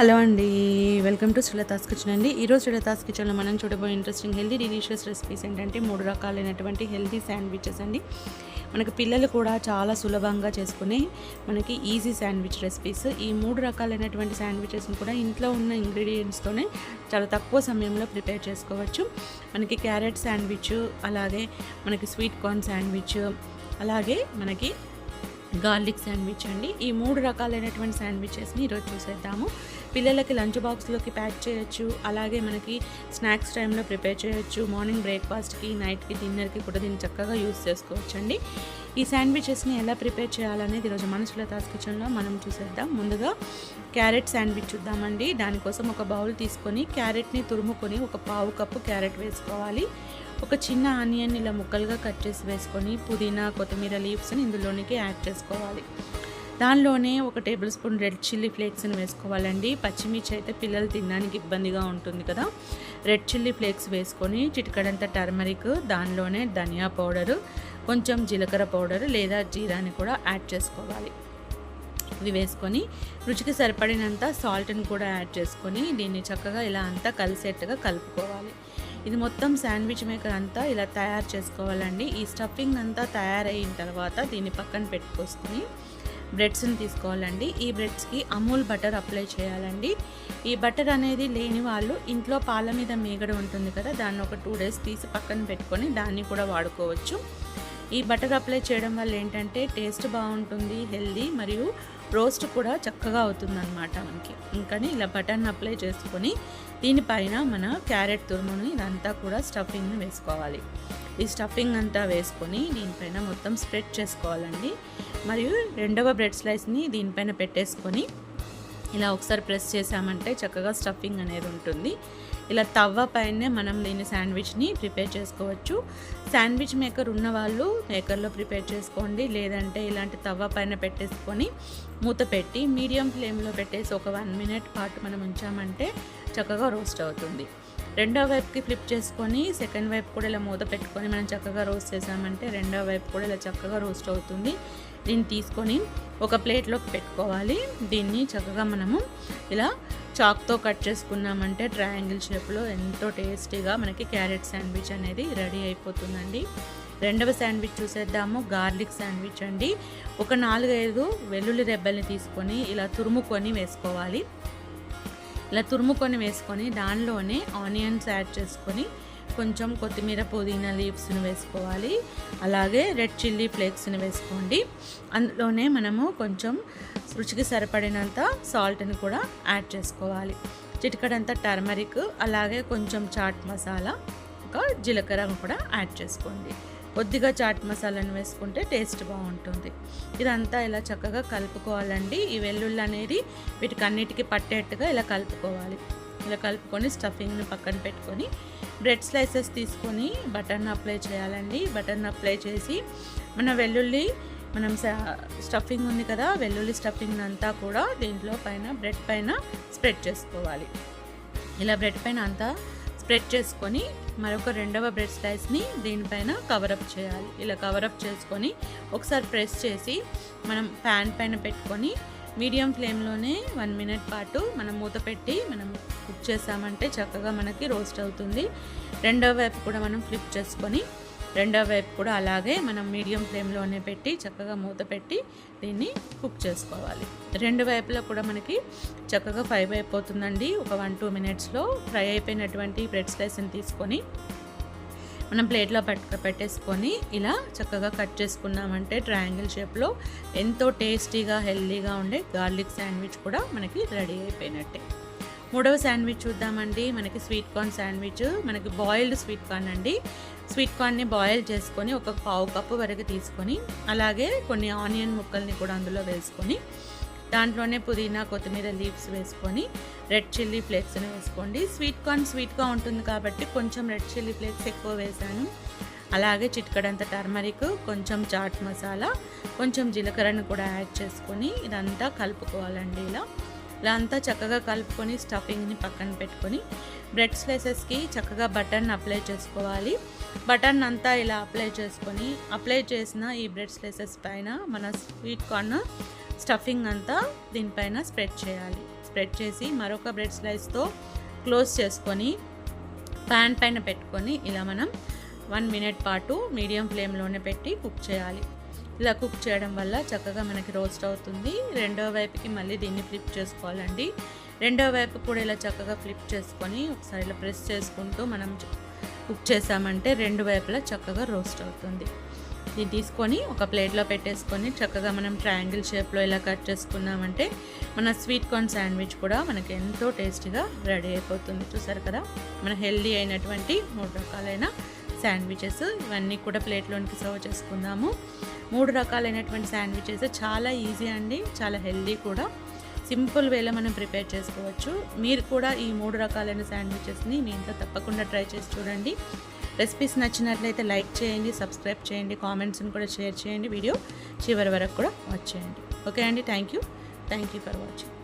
Hello అండి welcome to Srilatha's kitchen అండి. ఈరోజు శ్రీలతాస్ కిచెన్లో మనం చూడబోయే ఇంట్రెస్టింగ్ హెల్దీ డిలీషియస్ రెసిపీస్ ఏంటంటే మూడు రకాలైనటువంటి హెల్దీ శాండ్విచెస్ అండి. మనకి పిల్లలు కూడా చాలా సులభంగా చేసుకునే మనకి ఈజీ శాండ్విచ్ రెసిపీస్ ఈ మూడు రకాలైనటువంటి శాండ్విచెస్ని కూడా ఇంట్లో ఉన్న ఇంగ్రీడియంట్స్తోనే చాలా తక్కువ సమయంలో ప్రిపేర్ చేసుకోవచ్చు. మనకి క్యారెట్ శాండ్విచ్ అలాగే మనకి స్వీట్ కార్న్ శాండ్విచ్ అలాగే మనకి గార్లిక్ శాండ్విచ్ అండి. ఈ మూడు రకాలైనటువంటి శాండ్విచెస్ని ఈరోజు చూసేద్దాము. పిల్లలకి లంచ్ బాక్స్లోకి ప్యాక్ చేయొచ్చు. అలాగే మనకి స్నాక్స్ టైంలో ప్రిపేర్ చేయొచ్చు. మార్నింగ్ బ్రేక్ఫాస్ట్కి నైట్కి డిన్నర్కి కూడా దీన్ని చక్కగా యూస్ చేసుకోవచ్చు అండి ఈ శాండ్విచెస్ని ఎలా ప్రిపేర్ చేయాలనేది ఈరోజు మనసుల తాస్ కిచెన్లో మనం చూసేద్దాం. ముందుగా క్యారెట్ శాండ్విచ్ చూద్దామండి. దానికోసం ఒక బౌల్ తీసుకొని క్యారెట్ని తురుముకొని ఒక పావు కప్పు క్యారెట్ వేసుకోవాలి. ఒక చిన్న ఆనియన్ ఇలా ముక్కలుగా కట్ చేసి వేసుకొని పుదీనా కొత్తిమీర లీవ్స్ని ఇందులోనికి యాడ్ చేసుకోవాలి. దానిలోనే ఒక టేబుల్ స్పూన్ రెడ్ చిల్లీ ఫ్లేక్స్ని వేసుకోవాలండి. పచ్చిమిర్చి అయితే పిల్లలు తినడానికి ఇబ్బందిగా ఉంటుంది కదా. రెడ్ చిల్లీ ఫ్లేక్స్ వేసుకొని చిటికడంత టర్మరిక్ దానిలోనే ధనియా పౌడరు కొంచెం జీలకర్ర పౌడర్ లేదా జీరాని కూడా యాడ్ చేసుకోవాలి. ఇవి వేసుకొని రుచికి సరిపడినంత సాల్ట్ని కూడా యాడ్ చేసుకొని దీన్ని చక్కగా ఇలా అంతా కలిసేట్టుగా కలుపుకోవాలి. ఇది మొత్తం శాండ్విచ్ మేకర్ అంతా ఇలా తయారు చేసుకోవాలండి. ఈ స్టఫింగ్ అంతా తయారైన తర్వాత దీన్ని పక్కన పెట్టుకొసుకొని బ్రెడ్స్ని తీసుకోవాలండి. ఈ బ్రెడ్స్కి అమూల్ బటర్ అప్లై చేయాలండి. ఈ బటర్ అనేది లేని వాళ్ళు ఇంట్లో పాల మీద మేగడ ఉంటుంది కదా దాన్ని ఒక టూ డేస్ తీసి పక్కన పెట్టుకొని దాన్ని కూడా వాడుకోవచ్చు. ఈ బటర్ అప్లై చేయడం వల్ల ఏంటంటే టేస్ట్ బాగుంటుంది హెల్దీ మరియు రోస్ట్ కూడా చక్కగా అవుతుందన్నమాట మనకి. ఇంకని ఇలా బటర్ని అప్లై చేసుకొని దీనిపైన మన క్యారెట్ తురుముని ఇదంతా కూడా స్టఫింగ్ని వేసుకోవాలి. ఈ స్టఫింగ్ అంతా వేసుకొని దీనిపైన మొత్తం స్ప్రెడ్ చేసుకోవాలండి. మరియు రెండవ బ్రెడ్ స్లైస్ని దీనిపైన పెట్టేసుకొని ఇలా ఒకసారి ప్రెస్ చేసామంటే చక్కగా స్టఫింగ్ అనేది ఉంటుంది. ఇలా తవ్వ పైనే మనం దీని శాండ్విచ్ని ప్రిపేర్ చేసుకోవచ్చు. శాండ్విచ్ మేకర్ ఉన్న వాళ్ళు మేకర్లో ప్రిపేర్ చేసుకోండి. లేదంటే ఇలాంటి తవ్వ పైన పెట్టేసుకొని మూత పెట్టి మీడియం ఫ్లేమ్లో పెట్టేసి ఒక వన్ మినిట్ పాటు మనం ఉంచామంటే చక్కగా రోస్ట్ అవుతుంది. రెండో వైపుకి ఫ్లిప్ చేసుకొని సెకండ్ వైపు కూడా ఇలా మూత పెట్టుకొని మనం చక్కగా రోస్ట్ చేసామంటే రెండో వైపు కూడా ఇలా చక్కగా రోస్ట్ అవుతుంది. దీన్ని తీసుకొని ఒక ప్లేట్లోకి పెట్టుకోవాలి. దీన్ని చక్కగా మనము ఇలా చాక్తో కట్ చేసుకున్నామంటే ట్రయాంగిల్ షేప్లో ఎంతో టేస్టీగా మనకి క్యారెట్ శాండ్విచ్ అనేది రెడీ అయిపోతుందండి. రెండవ శాండ్విచ్ చూసేద్దాము. గార్లిక్ శాండ్విచ్ అండి. ఒక నాలుగైదు వెల్లుల్లి రెబ్బల్ని తీసుకొని ఇలా తురుముకొని వేసుకోవాలి. ఇలా తురుముకొని వేసుకొని దానిలోనే ఆనియన్స్ యాడ్ చేసుకొని కొంచెం కొత్తిమీర పుదీనా లీవ్స్ని వేసుకోవాలి. అలాగే రెడ్ చిల్లీ ఫ్లేక్స్ని వేసుకోండి. అందులోనే మనము కొంచెం రుచికి సరిపడినంత సాల్ట్ని కూడా యాడ్ చేసుకోవాలి. చిటికడంత టర్మరిక్ అలాగే కొంచెం చాట్ మసాలా ఒక జీలకర్ర కూడా యాడ్ చేసుకోండి. కొద్దిగా చాట్ మసాలాను వేసుకుంటే టేస్ట్ బాగుంటుంది. ఇదంతా ఇలా చక్కగా కలుపుకోవాలండి. ఈ వెల్లుల్లి అనేది వీటికి అన్నిటికీ పట్టేట్టుగా ఇలా కలుపుకోవాలి. ఇలా కలుపుకొని స్టఫింగ్ని పక్కన పెట్టుకొని బ్రెడ్ స్లైసెస్ తీసుకొని బటర్ని అప్లై చేయాలండి. బటర్ని అప్లై చేసి మన వెల్లుల్లి మనం స్టఫింగ్ ఉంది కదా వెల్లుల్లి స్టఫింగ్ అంతా కూడా దీంట్లో పైన బ్రెడ్ పైన స్ప్రెడ్ చేసుకోవాలి. ఇలా బ్రెడ్ పైన అంతా స్ప్రెడ్ చేసుకొని మరొక రెండవ బ్రెడ్ స్లైస్ని దీనిపైన కవరప్ చేయాలి. ఇలా కవరప్ చేసుకొని ఒకసారి ప్రెస్ చేసి మనం ప్యాన్ పైన పెట్టుకొని మీడియం ఫ్లేమ్లోనే వన్ మినిట్ పాటు మనం మూత పెట్టి మనం కుక్ చేసామంటే చక్కగా మనకి రోస్ట్ అవుతుంది. రెండవ వైపు కూడా మనం ఫ్లిప్ చేసుకొని రెండో వైపు కూడా అలాగే మనం మీడియం ఫ్లేమ్లోనే పెట్టి చక్కగా మూత పెట్టి దీన్ని కుక్ చేసుకోవాలి. రెండు వైపులా కూడా మనకి చక్కగా ఫ్రై అయిపోతుందండి. ఒక వన్ టూ మినిట్స్లో ఫ్రై అయిపోయినటువంటి బ్రెడ్ స్లైస్ని తీసుకొని మనం ప్లేట్లో పట్టు పెట్టేసుకొని ఇలా చక్కగా కట్ చేసుకున్నామంటే ట్రయాంగిల్ షేప్లో ఎంతో టేస్టీగా హెల్తీగా ఉండే గార్లిక్ శాండ్విచ్ కూడా మనకి రెడీ అయిపోయినట్టే. మూడవ శాండ్విచ్ చూద్దామండి. మనకి స్వీట్ కార్న్ శాండ్విచ్ మనకి బాయిల్డ్ స్వీట్ కార్న్ అండి. స్వీట్ కార్న్ని బాయిల్ చేసుకొని ఒక పావు కప్పు వరకు తీసుకొని అలాగే కొన్ని ఆనియన్ ముక్కల్ని కూడా అందులో వేసుకొని దాంట్లోనే పుదీనా కొత్తిమీర లీవ్స్ వేసుకొని రెడ్ చిల్లీ ఫ్లేక్స్ని వేసుకోండి. స్వీట్ కార్న్ స్వీట్గా ఉంటుంది కాబట్టి కొంచెం రెడ్ చిల్లీ ఫ్లేక్స్ ఎక్కువ వేశాను అలాగే చిట్కడంత టర్మరిక్ కొంచెం చాట్ మసాలా కొంచెం జీలకర్రను కూడా యాడ్ చేసుకొని ఇదంతా కలుపుకోవాలండి ఇలా. ఇలా అంతా చక్కగా కలుపుకొని స్టఫింగ్ని పక్కన పెట్టుకొని బ్రెడ్ స్లైసెస్కి చక్కగా బటర్ని అప్లై చేసుకోవాలి. బటర్ని అంతా ఇలా అప్లై చేసుకొని అప్లై చేసిన ఈ బ్రెడ్ స్లైసెస్ పైన మన స్వీట్ కార్న్ స్టఫింగ్ అంతా దీనిపైన స్ప్రెడ్ చేయాలి. స్ప్రెడ్ చేసి మరొక బ్రెడ్ స్లైస్తో క్లోజ్ చేసుకొని ప్యాన్ పైన పెట్టుకొని ఇలా మనం వన్ మినిట్ పాటు మీడియం ఫ్లేమ్లోనే పెట్టి కుక్ చేయాలి. ఇలా కుక్ చేయడం వల్ల చక్కగా మనకి రోస్ట్ అవుతుంది. రెండో వైపుకి మళ్ళీ దీన్ని ఫ్లిప్ చేసుకోవాలండి. రెండో వైపు కూడా ఇలా చక్కగా ఫ్లిప్ చేసుకొని ఒకసారి ఇలా ప్రెస్ చేసుకుంటూ మనం కుక్ చేసామంటే రెండు వైపులా చక్కగా రోస్ట్ అవుతుంది. దీన్ని తీసుకొని ఒక ప్లేట్లో పెట్టేసుకొని చక్కగా మనం ట్రయాంగిల్ షేప్లో ఇలా కట్ చేసుకున్నామంటే మన స్వీట్ కార్న్ శాండ్విచ్ కూడా మనకి ఎంతో టేస్టీగా రెడీ అయిపోతుంది. చూసారు కదా? మన హెల్దీ అయినటువంటి మూడు రకాలైన శాండ్విచెస్ ఇవన్నీ కూడా ప్లేట్లోనికి సర్వ్ చేసుకుందాము. మూడు రకాలైనటువంటి శాండ్విచెస్ చాలా ఈజీ అండి చాలా హెల్దీ కూడా. సింపుల్ వేలో మనం ప్రిపేర్ చేసుకోవచ్చు. మీరు కూడా ఈ మూడు రకాలైన శాండ్విచెస్ని మీ ఇంట్లో తప్పకుండా ట్రై చేసి చూడండి. రెసిపీస్ నచ్చినట్లయితే లైక్ చేయండి సబ్స్క్రైబ్ చేయండి కామెంట్స్ని కూడా షేర్ చేయండి వీడియో చివరి వరకు కూడా వాచ్ చేయండి. ఓకే అండి thank you thank you for watching